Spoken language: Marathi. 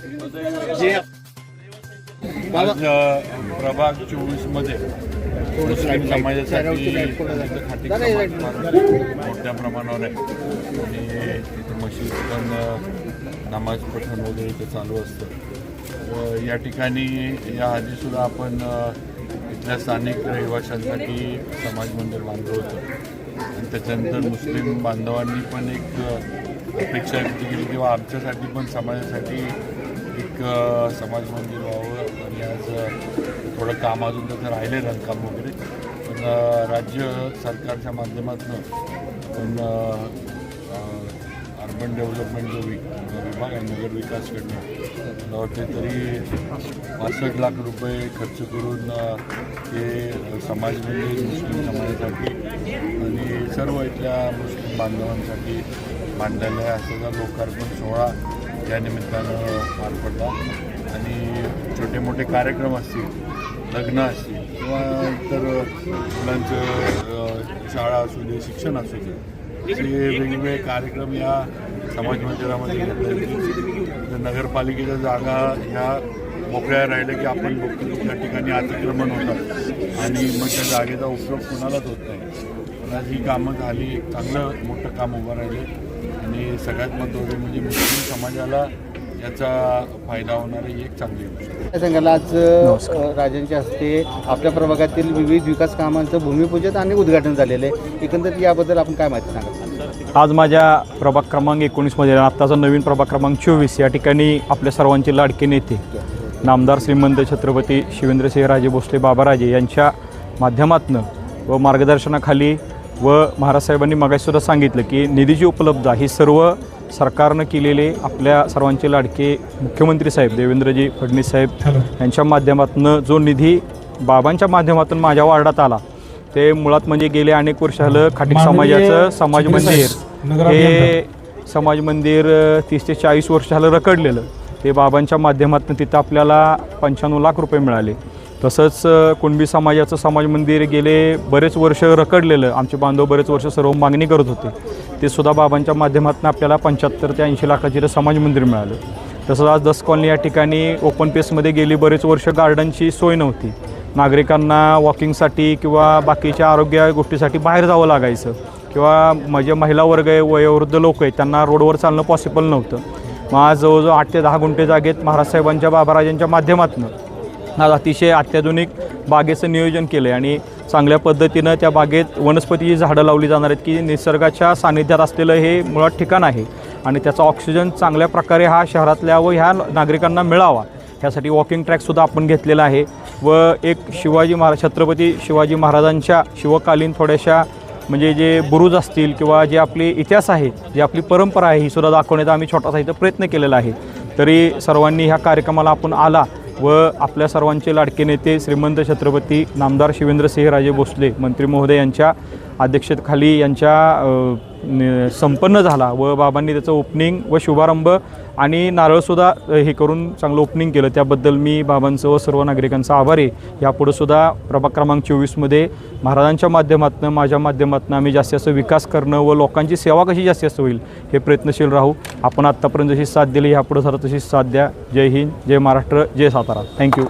आज प्रभाग चोवीसमध्ये मुस्लिम समाजासाठी खाटी मोठ्या प्रमाणावर आहे. आणि तिथं मशीद पण नमाज पठण वगैरे इथं चालू असतं. व या ठिकाणी या आधी सुद्धा आपण इथल्या स्थानिक रहिवाशांसाठी समाज मंदिर बांधलं होतं. आणि त्याच्यानंतर मुस्लिम बांधवांनी पण एक अपेक्षा व्यक्त केली किंवा आमच्यासाठी पण समाजासाठी एक समाज मंदिर व्हावं आणि आज थोडं काम अजून त्याचं राहिलं रंगकाम वगैरे. पण राज्य सरकारच्या माध्यमातून पण अर्बन डेव्हलपमेंट जो वि विभाग आहे नगर विकासकडनं मला वाटते तरी पासष्ट लाख रुपये खर्च करून ते समाज मंदिर मुस्लिम समाजासाठी आणि सर्व इथल्या मुस्लिम बांधवांसाठी मांडलेलं आहे. असा लोकार्पण सोहळा या निमित्तानं पार पडला. आणि छोटे मोठे कार्यक्रम असतील लग्न असतील किंवा इतर मुलांचं शाळा असू दे शिक्षण असू दे असे वेगवेगळे कार्यक्रम या समाज मंदिरामध्ये घेतले नगरपालिकेच्या जागा ह्या मोकळ्या राहिल्या की आपण बघतो त्या ठिकाणी अतिक्रमण होतात. आणि मग त्या जागेचा उपयोग कुणालाच होत नाही. ही कामं झाली एक चांगलं मोठं काम उभं राहिलं. आणि सगळ्यात महत्त्वाचं म्हणजे मुस्लिम समाजाला याचा फायदा होणार ही एक चांगली गोष्ट संघाला आज राजांच्या हस्ते आपल्या प्रभागातील विविध विकास कामांचं भूमिपूजन आणि उद्घाटन झालेलं आहे. एकंदरीत याबद्दल आपण काय माहिती सांगा आज माझ्या प्रभाग क्रमांक एकोणीसमध्ये आत्ताचा नवीन प्रभाग क्रमांक चोवीस या ठिकाणी आपल्या सर्वांचे लाडके नेते नामदार श्रीमंत छत्रपती शिवेंद्रसिंहराजे भोसले बाबाराजे यांच्या माध्यमातून व मार्गदर्शनाखाली व महाराज साहेबांनी मगाशीसुद्धा सांगितलं की निधीची उपलब्धता ही सर्व सरकारनं केलेले आपल्या सर्वांचे लाडके मुख्यमंत्री साहेब देवेंद्रजी फडणवीस साहेब यांच्या माध्यमातून जो निधी बाबांच्या माध्यमातून माझ्या वार्डात आला ते मुळात म्हणजे गेले अनेक वर्ष झालं खाटीक समाजाचं समाज मंदिर. हे समाज मंदिर तीस ते चाळीस वर्ष झालं रखडलेलं. ते बाबांच्या माध्यमातून तिथं आपल्याला पंच्याण्णव लाख रुपये मिळाले. तसंच कुणबी समाजाचं समाज मंदिर गेले बरेच वर्ष रकडलेलं आमचे बांधव बरेच वर्ष सर्व मागणी करत होते. ते सुद्धा बाबांच्या माध्यमातून आपल्याला पंच्याहत्तर ते ऐंशी लाखाचे समाज मंदिर मिळालं. तसंच आज दस कॉलनी या ठिकाणी ओपन पेसमध्ये गेली. बरेच वर्ष गार्डनची सोय नव्हती. नागरिकांना वॉकिंगसाठी किंवा बाकीच्या आरोग्य गोष्टीसाठी बाहेर जावं लागायचं. किंवा म्हणजे महिला वर्ग आहे वयोवृद्ध लोक आहेत त्यांना रोडवर चालणं पॉसिबल नव्हतं. मग आज जवळजवळ आठ ते दहा गुंठे जागेत महाराज साहेबांच्या बाबाराजांच्या माध्यमातून आज अतिशय अत्याधुनिक बागेचं नियोजन केलं आहे आणि चांगल्या पद्धतीनं त्या बागेत वनस्पतीची झाडं लावली जाणार आहेत की निसर्गाच्या सानिध्यात असलेलं हे मुळात ठिकाण आहे. आणि त्याचा ऑक्सिजन चांगल्या प्रकारे हा शहरातल्या व ह्या नागरिकांना मिळावा. ह्यासाठी वॉकिंग ट्रॅकसुद्धा आपण घेतलेला आहे. व एक शिवाजी महाराज छत्रपती शिवाजी महाराजांच्या शिवकालीन थोड्याशा म्हणजे जे बुरुज असतील किंवा जे आपले इतिहास आहे जी आपली परंपरा आहे ही सुद्धा दाखवण्याचा आम्ही छोटासा इथं प्रयत्न केलेला आहे. तरी सर्वांनी ह्या कार्यक्रमाला आपण आला. व आपल्या सर्वांचे लाडके नेते श्रीमंत छत्रपती नामदार शिवेंद्रसिंहराजे भोसले मंत्री महोदय यांच्या अध्यक्षतेखाली यांच्या संपन्न झाला व बाबांनी त्याचं ओपनिंग व शुभारंभ आणि नारळसुद्धा हे करून चांगलं ओपनिंग केलं. त्याबद्दल मी बाबांचं व सर्व नागरिकांचा आभारी आहे. यापुढे प्रभाग क्रमांक चोवीसमध्ये महाराजांच्या माध्यमातून माझ्या माध्यमातून आम्ही जास्तीत जास्त विकास करणं व लोकांची सेवा कशी जास्तीत जास्त होईल हे प्रयत्नशील राहू. आपण आत्तापर्यंत जशी साथ दिली ह्यापुढं सर तशी साथ द्या. जय हिंद जय महाराष्ट्र जय सातारा. Thank you